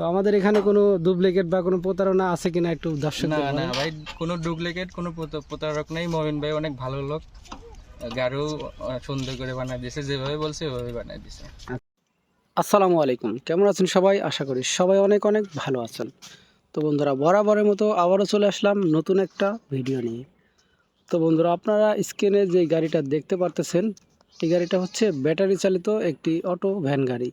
আমাদের এখানে কোনো ডুপ্লিকেট বা কোনো প্রতারণা আছে কিনা একটু দর্শক না না ভাই কোনো ডুপ্লিকেট কোনো প্রত- প্রতারক নেই। মমিন ভাই অনেক ভালো লোক। গাড়ু সুন্দর করে বানায় দিয়েছে যেভাবে বলছে ওইভাবে বানায় দিয়েছে আসসালামু আলাইকুম। কেমন আছেন সবাই? আশা করি সবাই অনেক অনেক ভালো আছেন। তো বন্ধুরা বরাবরের মতো আবারও চলে আসলাম নতুন একটা ভিডিও নিয়ে। তো বন্ধুরা আপনারা স্ক্রিনে যে গাড়িটা দেখতে পারতেছেন এই গাড়িটা হচ্ছে ব্যাটারি চালিত একটি অটো ভ্যান গাড়ি।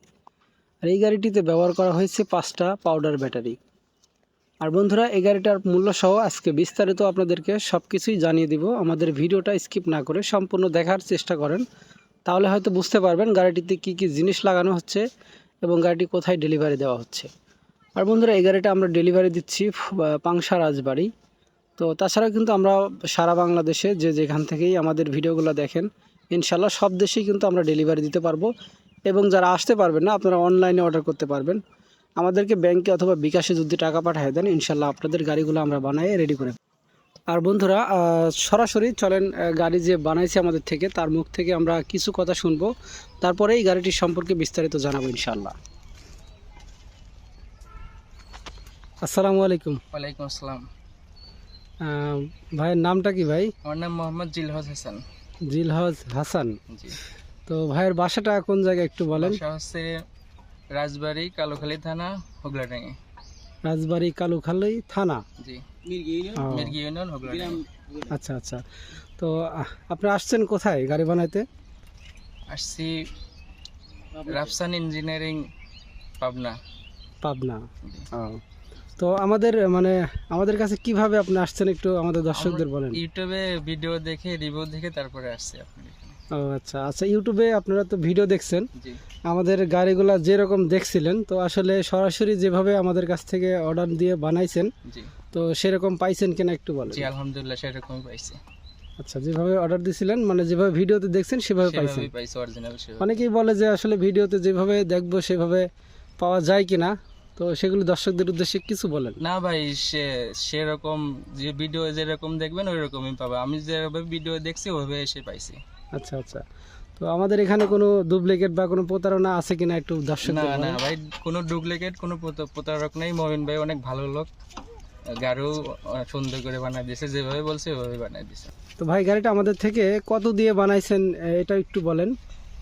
আর এই গাড়িটিতে ব্যবহার করা হয়েছে পাঁচটা পাউডার ব্যাটারি আর বন্ধুরা, এই গাড়িটার মূল্য সহ আজকে বিস্তারিত আপনাদেরকে সব কিছুই জানিয়ে দিব। আমাদের ভিডিওটা স্কিপ না করে সম্পূর্ণ দেখার চেষ্টা করেন। তাহলে হয়তো বুঝতে পারবেন গাড়িটিতে কি কি জিনিস লাগানো হচ্ছে এবং গাড়িটি কোথায় ডেলিভারি দেওয়া হচ্ছে। আর বন্ধুরা, এই গাড়িটা আমরা ডেলিভারি দিচ্ছি পাংশা রাজবাড়ি। তো তাছাড়া কিন্তু আমরা সারা বাংলাদেশে যে যেখান থেকেই আমাদের ভিডিওগুলো দেখেন ইনশাল্লাহ সব দেশেই কিন্তু আমরা ডেলিভারি দিতে পারব। এবং যারা আসতে পারবেন না আপনারা অনলাইনে অর্ডার করতে পারবেন। আমাদেরকে ব্যাংকে অথবা বিকাশে যদি টাকা পাঠিয়ে দেন ইনশাল্লাহ আপনাদের গাড়িগুলো আমরা বানিয়ে রেডি করে আর বন্ধুরা সরাসরি চলেন গাড়ি যে বানাইছে আমাদের থেকে তার মুখ থেকে আমরা কিছু কথা শুনব। তারপরে এই গাড়িটি সম্পর্কে বিস্তারিত জানাব ইনশাল্লাহ। আসসালামু আলাইকুম। ওয়ালাইকুম আসসালাম। ভাইয়ের নামটা কি ভাই? আমার নাম মোহাম্মদ জিলহজ হাসান। জিলহজ হাসান। জি। তো ভাইয়ের বাসাটা কোন জায়গায় একটু বলেন? হচ্ছে রাজবাড়ি কালোখালী থানা হুগলাডাঙ্গি। রাজবাড়ি কালুখালী থানা? জি। মির্গি ইউনিয়ন? হুগলাডাঙ্গি। আচ্ছা আচ্ছা। তো আপনি আসছেন কোথায় গাড়ি বানাইতে? আসছি রাফসান ইঞ্জিনিয়ারিং পাবনা। পাবনা। ও। তো আমাদের মানে আমাদের কাছে কীভাবে আপনি আসছেন একটু আমাদের দর্শকদের বলেন। ইউটিউবে ভিডিও দেখে রিভিউ দেখে তারপরে আসছি এখানে ও আচ্ছা। আচ্ছা ইউটিউবে আপনারা তো ভিডিও দেখছেন। আমাদের গাড়িগুলা যেরকম দেখছিলেন তো আসলে সরাসরি যেভাবে আমাদের কাছ থেকে অর্ডার দিয়ে বানাইছেন তো সেরকম পাইছেন কিনা একটু বলেন। জি আলহামদুলিল্লাহ সেরকমই পাইছি। আচ্ছা যেভাবে অর্ডার দিছিলেন মানে যেভাবে ভিডিওতে দেখছেন সেভাবে পাইছেন। সেভাবেই পাইছি অরিজিনাল সেভাবে। অনেকেই বলে যে আসলে ভিডিওতে যেভাবে দেখব সেভাবে পাওয়া যায় কিনা তো সেগুলো দর্শকদের উদ্দেশ্যে কিছু বলেন। না ভাই সে সেরকম যে ভিডিও যেরকম দেখবেন ওই রকমই পাবে। আমি যেভাবে ভিডিও দেখছি ওইভাবে এসে পাইছি। আচ্ছা আচ্ছা। তো আমাদের এখানে কোনো ডুপ্লিকেট বা কোনো প্রতারণা আছে কিনা একটু দর্শক না না ভাই কোনো ডুপ্লিকেট কোনো প্রতারক নেই। মবিন ভাই অনেক ভালো লোক। গাড়ি সুন্দর করে বানায় দিয়েছে যেভাবে বলছে ওইভাবে বানায় দিয়েছে তো ভাই গাড়িটা আমাদের থেকে কত দিয়ে বানাইছেন এটা একটু বলেন।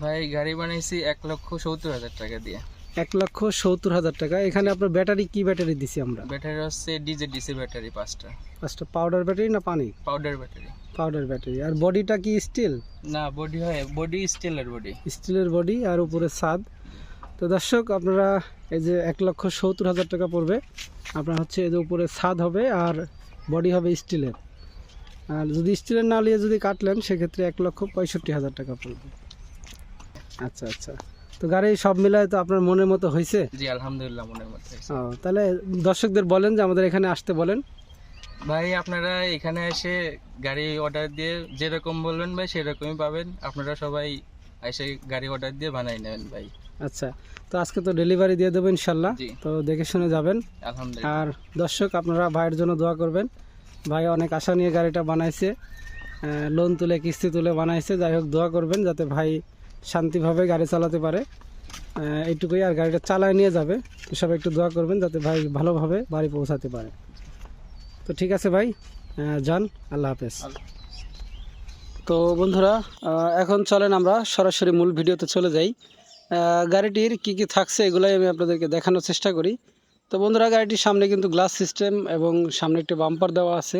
ভাই গাড়ি বানাইছি এক লক্ষ সত্তর হাজার টাকা দিয়ে। এক লক্ষ সত্তর হাজার টাকা। এখানে আপনার ব্যাটারি কি ব্যাটারি দিছি আমরা? ব্যাটারি হচ্ছে ডিজে ডিসি ব্যাটারি পাঁচটা। পাঁচটা পাউডার ব্যাটারি না পানি? Powder battery. Powder battery. আর বডিটা কি স্টিল না বডি হয় বডি স্টিলের বডি। স্টিলের বডি আর উপরে ছাদ। তো দর্শক আপনারা এই যে এক লক্ষ সত্তর হাজার টাকা পড়বে। আপনার হচ্ছে এর উপরে ছাদ হবে আর বডি হবে স্টিলের। আর যদি স্টিলের না নিয়ে যদি কাটলেন সেক্ষেত্রে এক লক্ষ পঁয়ষট্টি হাজার টাকা পড়বে। আচ্ছা আচ্ছা। তো গাড়ি সব মিলায় তো আপনার মনের মতো হয়েছে? জি আলহামদুলিল্লাহ মনের হয়েছে। ও তাহলে দর্শকদের বলেন যে আমাদের এখানে আসতে বলেন। ভাই আপনারা এখানে এসে গাড়ি অর্ডার দিয়ে যেরকম বলবেন ভাই সেরকমই পাবেন। আপনারা সবাই এসে গাড়ি অর্ডার দিয়ে বানাই নেবেন ভাই। আচ্ছা তো আজকে তো ডেলিভারি দিয়ে দেবো ইনশাল্লাহ। তো দেখে শুনে যাবেন। আলহামদুলিল্লাহ। আর দর্শক আপনারা ভাইয়ের জন্য দোয়া করবেন। ভাই অনেক আশা নিয়ে গাড়িটা বানাইছে। লোন তুলে কিস্তি তুলে বানাইছে। যাই হোক দোয়া করবেন যাতে ভাই শান্তিভাবে গাড়ি চালাতে পারে। এইটুকুই আর গাড়িটা চালায় নিয়ে যাবে। তো সবাই একটু দোয়া করবেন যাতে ভাই ভালোভাবে বাড়ি পৌঁছাতে পারে। তো ঠিক আছে ভাই যান, আল্লাহ হাফেজ। তো বন্ধুরা এখন চলেন আমরা সরাসরি মূল ভিডিওতে চলে যাই। গাড়িটির কি কি থাকছে এগুলাই আমি আপনাদেরকে দেখানোর চেষ্টা করি। তো বন্ধুরা, গাড়িটির সামনে কিন্তু গ্লাস সিস্টেম এবং সামনে একটি বাম্পার দেওয়া আছে।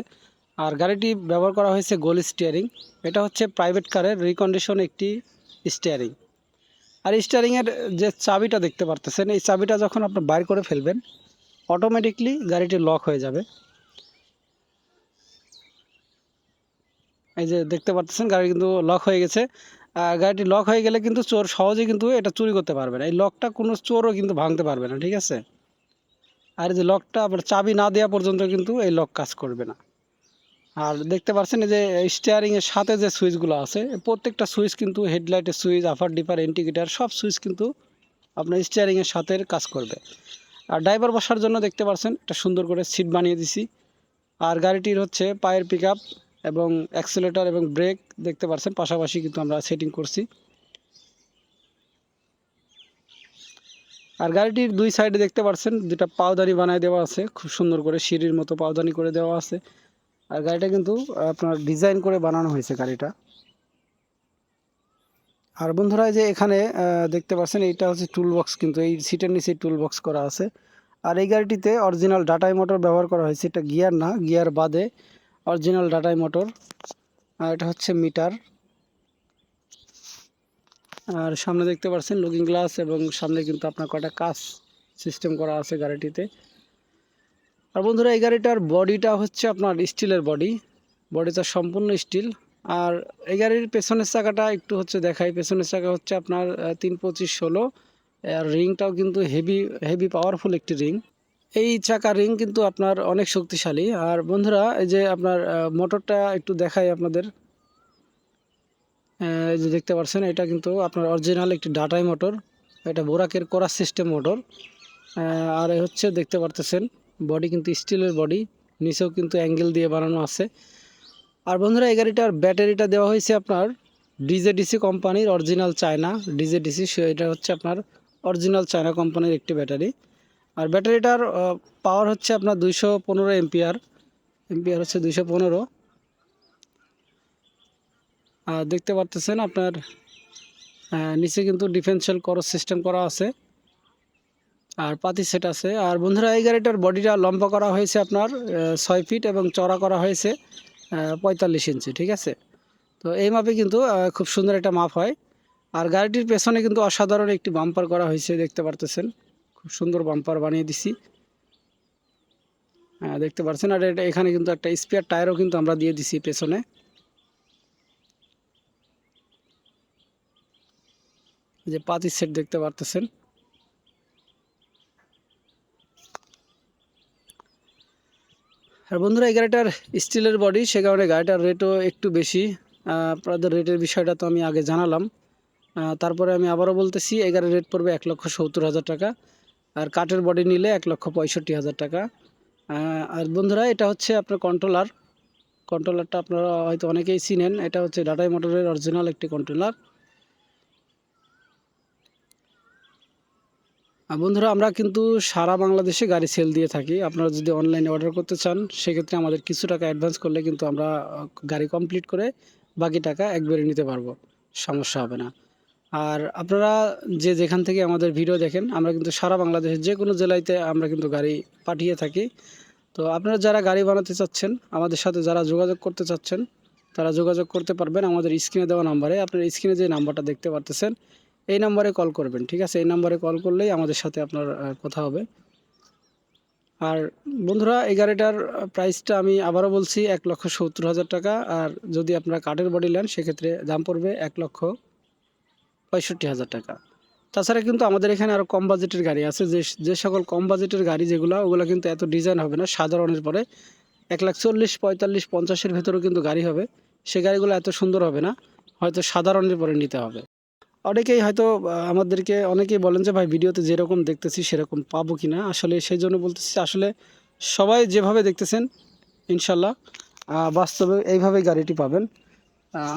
আর গাড়িটি ব্যবহার করা হয়েছে গোল স্টিয়ারিং। এটা হচ্ছে প্রাইভেট কারের রিকন্ডিশন একটি স্টিয়ারিং আর স্টিয়ারিংয়ের যে চাবিটা দেখতে পারতেছেন, এই চাবিটা যখন আপনি বাইর করে ফেলবেন অটোমেটিকলি গাড়িটি লক হয়ে যাবে। এই যে দেখতে পারতেছেন, গাড়ি কিন্তু লক হয়ে গেছে। গাড়িটি লক হয়ে গেলে কিন্তু চোর সহজে কিন্তু এটা চুরি করতে পারবে না। এই লকটা কোনো চোরও কিন্তু ভাঙতে পারবে না, ঠিক আছে? আর যে লকটা আপনার চাবি না দেওয়া পর্যন্ত কিন্তু এই লক কাজ করবে না। আর দেখতে পাচ্ছেন যে স্টিয়ারিংয়ের সাথে যে সুইচগুলো আছে, প্রত্যেকটা সুইচ কিন্তু হেডলাইটের সুইচ আফার ডিপার ইন্ডিকেটার সব সুইচ কিন্তু আপনার স্টিয়ারিংয়ের সাথে কাজ করবে। আর ড্রাইভার বসার জন্য দেখতে পাচ্ছেন একটা সুন্দর করে সিট বানিয়ে দিছি। আর গাড়িটির হচ্ছে পায়ের পিক এবং অ্যাক্সেলেটার এবং ব্রেক দেখতে পাচ্ছেন, পাশাপাশি কিন্তু আমরা সেটিং করছি। আর গাড়িটির দুই সাইডে দেখতে পাচ্ছেন দুটা পাওদানি বানায় দেওয়া আছে, খুব সুন্দর করে সিঁড়ির মতো পাওদানি করে দেওয়া আছে। আর গাড়িটা কিন্তু আপনার ডিজাইন করে বানানো হয়েছে গাড়িটা। আর বন্ধুরা যে এখানে দেখতে পাচ্ছেন, এইটা হচ্ছে টুল বক্স কিন্তু, এই সিটের নিচে টুল বক্স করা আছে। আর এই গাড়িটিতে অরিজিনাল ডাটাই মোটর ব্যবহার করা হয়েছে, এটা গিয়ার না গিয়ার বাদে অরিজিনাল ডাটাই মোটর আর এটা হচ্ছে মিটার আর সামনে দেখতে পাচ্ছেন লুকিং গ্লাস এবং সামনে কিন্তু আপনার কয়টা কাজ সিস্টেম করা আছে গাড়িটিতে। আর বন্ধুরা, এই গাড়িটার বডিটা হচ্ছে আপনার স্টিলের বডি। বডিটা সম্পূর্ণ স্টিল। আর এই গাড়ির পেছনের চাকাটা একটু হচ্ছে দেখাই। পেছনের চাকা হচ্ছে আপনার তিন পঁচিশ ষোলো। আর রিংটাও কিন্তু হেভি হেভি পাওয়ারফুল একটি রিং। এই চাকা রিং কিন্তু আপনার অনেক শক্তিশালী। আর বন্ধুরা, এই যে আপনার মোটরটা একটু দেখাই আপনাদের। যে দেখতে পাচ্ছেন, এটা কিন্তু আপনার অরিজিনাল একটি ডাটাই মোটর এটা বোরাকের করা সিস্টেম মোটর আর হচ্ছে দেখতে পারতেছেন বডি কিন্তু স্টিলের বডি নিচেও কিন্তু অ্যাঙ্গেল দিয়ে বানানো আছে। আর বন্ধুরা, এই গাড়িটার ব্যাটারিটা দেওয়া হয়েছে আপনার ডিজেডিসি কোম্পানির অরিজিনাল চায়না ডিজেডিসি এটা হচ্ছে আপনার অরিজিনাল চায়না কোম্পানির একটি ব্যাটারি। আর ব্যাটারিটার পাওয়ার হচ্ছে আপনার দুইশো পনেরো এমপিআর এমপিআর হচ্ছে দুইশো পনেরো। আর দেখতে পারতেছেন আপনার নিচে কিন্তু ডিফেন্সিয়াল করস সিস্টেম করা আছে। আর পাতি সেট আছে। আর বন্ধুরা, এই গাড়িটার বডিটা লম্বা করা হয়েছে আপনার ছয় ফিট এবং চড়া করা হয়েছে পঁয়তাল্লিশ ইঞ্চি, ঠিক আছে? তো এই মাপে কিন্তু খুব সুন্দর একটা মাপ হয়। আর গাড়িটির পেছনে কিন্তু অসাধারণ একটি বাম্পার করা হয়েছে, দেখতে পারতেছেন? খুব সুন্দর বাম্পার বানিয়ে দিছি। হ্যাঁ দেখতে পাচ্ছেন আর এটা এখানে কিন্তু একটা স্পেয়ার টায়ারও কিন্তু আমরা দিয়ে দিছি পেছনে। যে পাতি সেট দেখতে পারতেছেন? আর বন্ধুরা, এই গাড়িটার স্টিলের বডি সে কারণে গাড়িটার রেটও একটু বেশি। আপনাদের রেটের বিষয়টা তো আমি আগে জানালাম। তারপরে আমি আবারও বলতেছি, এই গাড়ির রেট পড়বে এক লক্ষ সত্তর হাজার টাকা। আর কাঠের বডি নিলে এক লক্ষ পঁয়ষট্টি হাজার টাকা। আর বন্ধুরা, এটা হচ্ছে আপনার কন্ট্রোলার কন্ট্রোলারটা আপনারা হয়তো অনেকেই চিনেন। এটা হচ্ছে ডাটাই মোটরের অরিজিনাল একটি কন্ট্রোলার বন্ধুরা, আমরা কিন্তু সারা বাংলাদেশে গাড়ি সেল দিয়ে থাকি। আপনারা যদি অনলাইনে অর্ডার করতে চান, সেক্ষেত্রে আমাদের কিছু টাকা অ্যাডভান্স করলে কিন্তু আমরা গাড়ি কমপ্লিট করে বাকি টাকা একবারে নিতে পারব। সমস্যা হবে না। আর আপনারা যে যেখান থেকে আমাদের ভিডিও দেখেন, আমরা কিন্তু সারা বাংলাদেশের যে কোনো জেলাইতে আমরা কিন্তু গাড়ি পাঠিয়ে থাকি। তো আপনারা যারা গাড়ি বানাতে চাচ্ছেন, আমাদের সাথে যারা যোগাযোগ করতে চাচ্ছেন, তারা যোগাযোগ করতে পারবেন। আমাদের স্ক্রিনে দেওয়া নাম্বারে, আপনার স্ক্রিনে যে নাম্বারটা দেখতে পারতেছেন এই নাম্বারে কল করবেন, ঠিক আছে? এই নাম্বারে কল করলেই আমাদের সাথে আপনার কথা হবে। আর বন্ধুরা, এই গাড়িটার প্রাইসটা আমি আবারও বলছি, এক লক্ষ সত্তর হাজার টাকা। আর যদি আপনারা কাঠের বডি নেন, সেক্ষেত্রে দাম পড়বে এক লক্ষ পঁয়ষট্টি হাজার টাকা। তাছাড়া কিন্তু আমাদের এখানে আরও কম বাজেটের গাড়ি আছে। যে যে সকল কম বাজেটের গাড়ি যেগুলো, ওগুলো কিন্তু এত ডিজাইন হবে না। সাধারণের পরে এক লাখ চল্লিশ, পঁয়তাল্লিশ, পঞ্চাশের ভেতরেও কিন্তু গাড়ি হবে। সে গাড়িগুলো এত সুন্দর হবে না। হয়তো সাধারণের পরে নিতে হবে। অনেকেই হয়তো আমাদেরকে অনেকেই বলেন যে, ভাই, ভিডিওতে যেরকম দেখতেছি, সেরকম পাবো কি না? আসলে সেই জন্য বলতেছি, আসলে সবাই যেভাবে দেখতেছেন, ইনশাল্লাহ বাস্তবে এইভাবেই গাড়িটি পাবেন।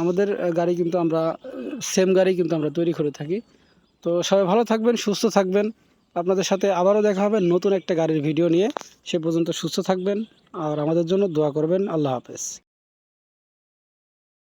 আমাদের গাড়ি কিন্তু আমরা, সেম গাড়ি কিন্তু আমরা তৈরি করে থাকি। তো সবাই ভালো থাকবেন, সুস্থ থাকবেন। আপনাদের সাথে আবারও দেখা হবে নতুন একটা গাড়ির ভিডিও নিয়ে। সে পর্যন্ত সুস্থ থাকবেন আর আমাদের জন্য দোয়া করবেন। আল্লাহ হাফেজ।